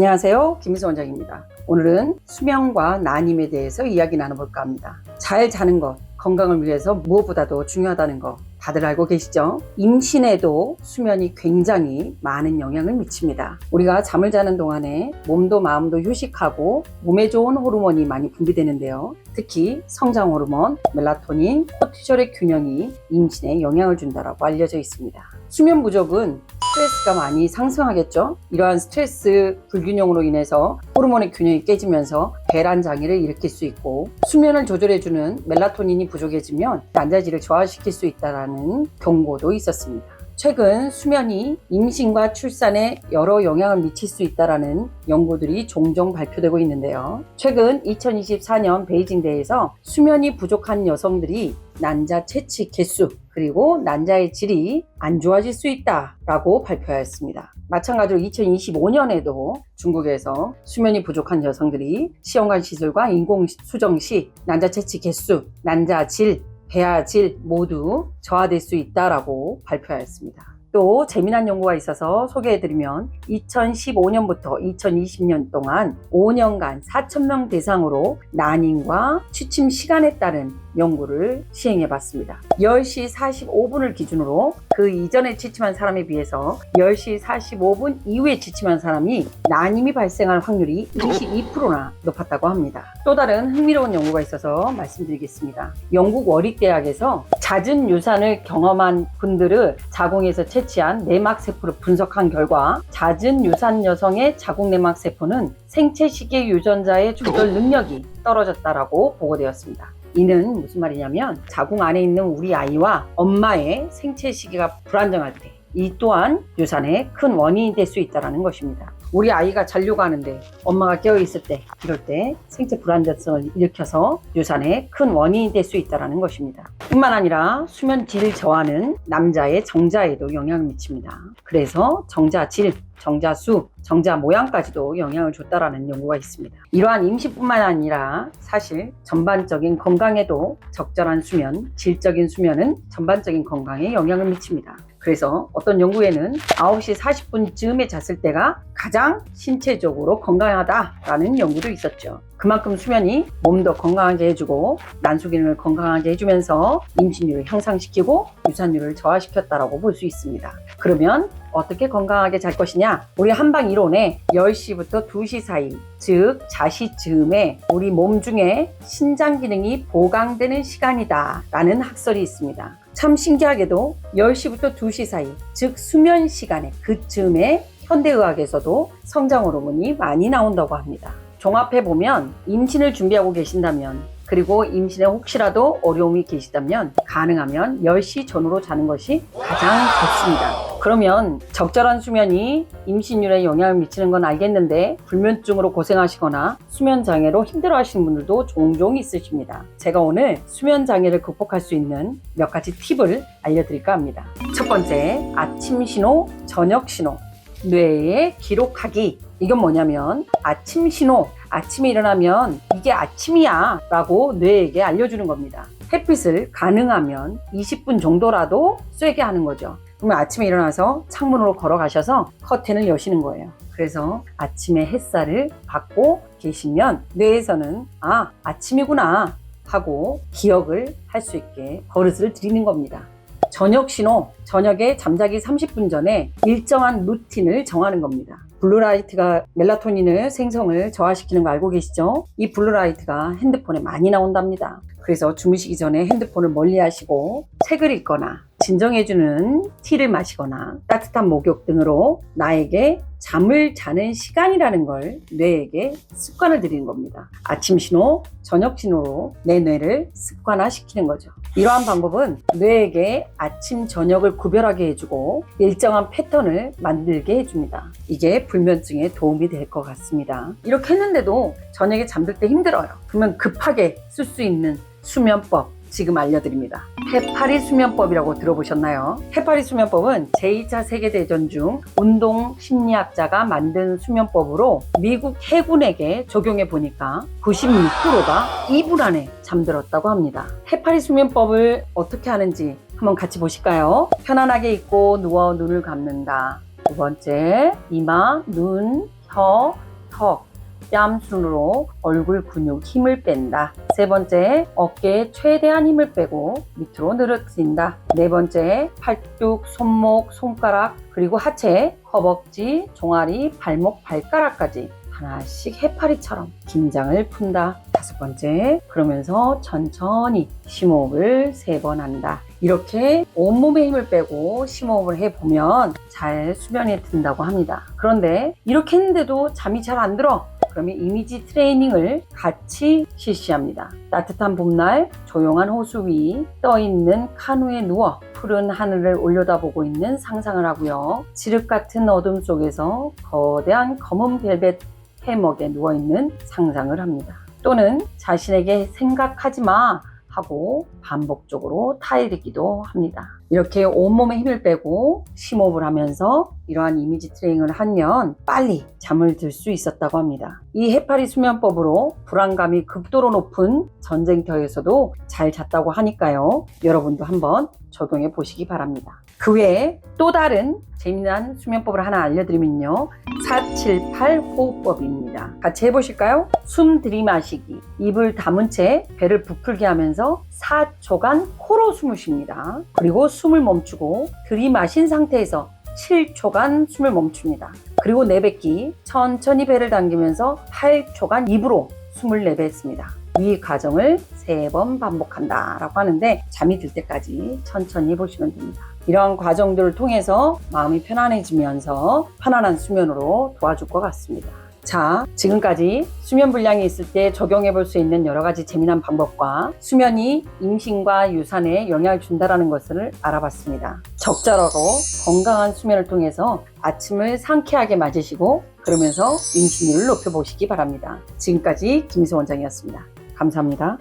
안녕하세요. 김희수 원장입니다. 오늘은 수면과 난임에 대해서 이야기 나눠볼까 합니다. 잘 자는 것, 건강을 위해서 무엇보다도 중요하다는 거 다들 알고 계시죠? 임신에도 수면이 굉장히 많은 영향을 미칩니다. 우리가 잠을 자는 동안에 몸도 마음도 휴식하고 몸에 좋은 호르몬이 많이 분비되는데요. 특히 성장 호르몬, 멜라토닌, 코티졸의 균형이 임신에 영향을 준다고 알려져 있습니다. 수면 부족은 스트레스가 많이 상승하겠죠. 이러한 스트레스 불균형으로 인해서 호르몬의 균형이 깨지면서 배란 장애를 일으킬 수 있고 수면을 조절해주는 멜라토닌이 부족해지면 난자질을 저하시킬 수 있다는 경고도 있었습니다. 최근 수면이 임신과 출산에 여러 영향을 미칠 수 있다는 연구들이 종종 발표되고 있는데요. 최근 2024년 베이징 대회에서 수면이 부족한 여성들이 난자 채취 개수 그리고 난자의 질이 안 좋아질 수 있다라고 발표하였습니다. 마찬가지로 2025년에도 중국에서 수면이 부족한 여성들이 시험관 시술과 인공 수정 시 난자 채취 개수, 난자 질, 배아 질 모두 저하될 수 있다라고 발표하였습니다. 또 재미난 연구가 있어서 소개해드리면 2015년부터 2020년 동안 5년간 4,000명 대상으로 난임과 취침 시간에 따른 연구를 시행해 봤습니다. 10시 45분을 기준으로 그 이전에 취침한 사람에 비해서 10시 45분 이후에 취침한 사람이 난임이 발생할 확률이 22%나 높았다고 합니다. 또 다른 흥미로운 연구가 있어서 말씀드리겠습니다. 영국 워릭대학에서 잦은 유산을 경험한 분들을 자궁에서 채취한 내막 세포를 분석한 결과 잦은 유산 여성의 자궁 내막 세포는 생체 시계 유전자의 조절 능력이 떨어졌다라고 보고되었습니다. 이는 무슨 말이냐면 자궁 안에 있는 우리 아이와 엄마의 생체 시기가 불안정할 때 이 또한 유산의 큰 원인이 될 수 있다는 것입니다. 우리 아이가 자려고 하는데 엄마가 깨어 있을 때 이럴 때 생체 불안정성을 일으켜서 유산의 큰 원인이 될 수 있다는 것입니다. 뿐만 아니라 수면 질 저하는 남자의 정자에도 영향을 미칩니다. 그래서 정자 질, 정자 수, 정자 모양까지도 영향을 줬다라는 연구가 있습니다. 이러한 임신뿐만 아니라 사실 전반적인 건강에도 적절한 수면, 질적인 수면은 전반적인 건강에 영향을 미칩니다. 그래서 어떤 연구에는 9시 40분쯤에 잤을 때가 가장 신체적으로 건강하다라는 연구도 있었죠. 그만큼 수면이 몸도 건강하게 해주고 난소 기능을 건강하게 해주면서 임신율을 향상시키고 유산율을 저하시켰다라고 볼 수 있습니다. 그러면 어떻게 건강하게 잘 것이냐? 우리 한방 이론에 10시부터 2시 사이, 즉 자시 즈음에 우리 몸 중에 신장 기능이 보강되는 시간이다 라는 학설이 있습니다. 참 신기하게도 10시부터 2시 사이, 즉 수면 시간에 그쯤에 현대의학에서도 성장 호르몬이 많이 나온다고 합니다. 종합해 보면 임신을 준비하고 계신다면 그리고 임신에 혹시라도 어려움이 계시다면 가능하면 10시 전후로 자는 것이 가장 좋습니다. 그러면 적절한 수면이 임신율에 영향을 미치는 건 알겠는데 불면증으로 고생하시거나 수면 장애로 힘들어 하시는 분들도 종종 있으십니다. 제가 오늘 수면 장애를 극복할 수 있는 몇 가지 팁을 알려 드릴까 합니다. 첫 번째, 아침 신호, 저녁 신호, 뇌에 기록하기. 이건 뭐냐면 아침 신호, 아침에 일어나면 이게 아침이야 라고 뇌에게 알려주는 겁니다. 햇빛을 가능하면 20분 정도라도 쐬게 하는 거죠. 그러면 아침에 일어나서 창문으로 걸어가셔서 커튼을 여시는 거예요. 그래서 아침에 햇살을 받고 계시면 뇌에서는 아, 아침이구나 하고 기억을 할 수 있게 버릇을 들이는 겁니다. 저녁 신호, 저녁에 잠자기 30분 전에 일정한 루틴을 정하는 겁니다. 블루라이트가 멜라토닌을 생성을 저하시키는 거 알고 계시죠? 이 블루라이트가 핸드폰에 많이 나온답니다. 그래서 주무시기 전에 핸드폰을 멀리 하시고 책을 읽거나 진정해주는 티를 마시거나 따뜻한 목욕 등으로 나에게 잠을 자는 시간이라는 걸 뇌에게 습관을 들이는 겁니다. 아침 신호, 저녁 신호로 내 뇌를 습관화시키는 거죠. 이러한 방법은 뇌에게 아침, 저녁을 구별하게 해주고 일정한 패턴을 만들게 해줍니다. 이게 불면증에 도움이 될 것 같습니다. 이렇게 했는데도 저녁에 잠들 때 힘들어요. 그러면 급하게 쓸 수 있는 수면법 지금 알려드립니다. 해파리 수면법이라고 들어보셨나요? 해파리 수면법은 제2차 세계대전 중 운동 심리학자가 만든 수면법으로 미국 해군에게 적용해 보니까 96%가 2분 안에 잠들었다고 합니다. 해파리 수면법을 어떻게 하는지 한번 같이 보실까요? 편안하게 있고 누워 눈을 감는다. 두 번째, 이마, 눈, 혀, 턱, 뺨 순으로 얼굴 근육 힘을 뺀다. 세 번째, 어깨에 최대한 힘을 빼고 밑으로 늘어뜨린다. 네 번째, 팔뚝, 손목, 손가락, 그리고 하체, 허벅지, 종아리, 발목, 발가락까지 하나씩 해파리처럼 긴장을 푼다. 다섯 번째, 그러면서 천천히 심호흡을 세 번 한다. 이렇게 온몸에 힘을 빼고 심호흡을 해보면 잘 수면에 든다고 합니다. 그런데 이렇게 했는데도 잠이 잘 안 들어. 그러면 이미지 트레이닝을 같이 실시합니다. 따뜻한 봄날 조용한 호수 위 떠있는 카누에 누워 푸른 하늘을 올려다보고 있는 상상을 하고요. 지륵 같은 어둠 속에서 거대한 검은 벨벳 해먹에 누워있는 상상을 합니다. 또는 자신에게 생각하지 마 하고 반복적으로 타이르기도 합니다. 이렇게 온몸에 힘을 빼고 심호흡을 하면서 이러한 이미지 트레이닝을 하면 빨리 잠을 들 수 있었다고 합니다. 이 해파리 수면법으로 불안감이 극도로 높은 전쟁터에서도 잘 잤다고 하니까요. 여러분도 한번 적용해 보시기 바랍니다. 그 외에 또 다른 재미난 수면법을 하나 알려드리면요. 478 호흡법입니다. 같이 해보실까요? 숨 들이마시기. 입을 다문 채 배를 부풀게 하면서 4초간 코로 숨을 쉽니다. 그리고 숨을 멈추고 들이마신 상태에서 7초간 숨을 멈춥니다. 그리고 내뱉기. 천천히 배를 당기면서 8초간 입으로 숨을 내뱉습니다. 이 과정을 세 번 반복한다 라고 하는데 잠이 들 때까지 천천히 해보시면 됩니다. 이러한 과정들을 통해서 마음이 편안해지면서 편안한 수면으로 도와줄 것 같습니다. 자, 지금까지 수면 불량이 있을 때 적용해 볼 수 있는 여러 가지 재미난 방법과 수면이 임신과 유산에 영향을 준다라는 것을 알아봤습니다. 적절하고 건강한 수면을 통해서 아침을 상쾌하게 맞으시고 그러면서 임신율을 높여 보시기 바랍니다. 지금까지 김희수 원장이었습니다. 감사합니다.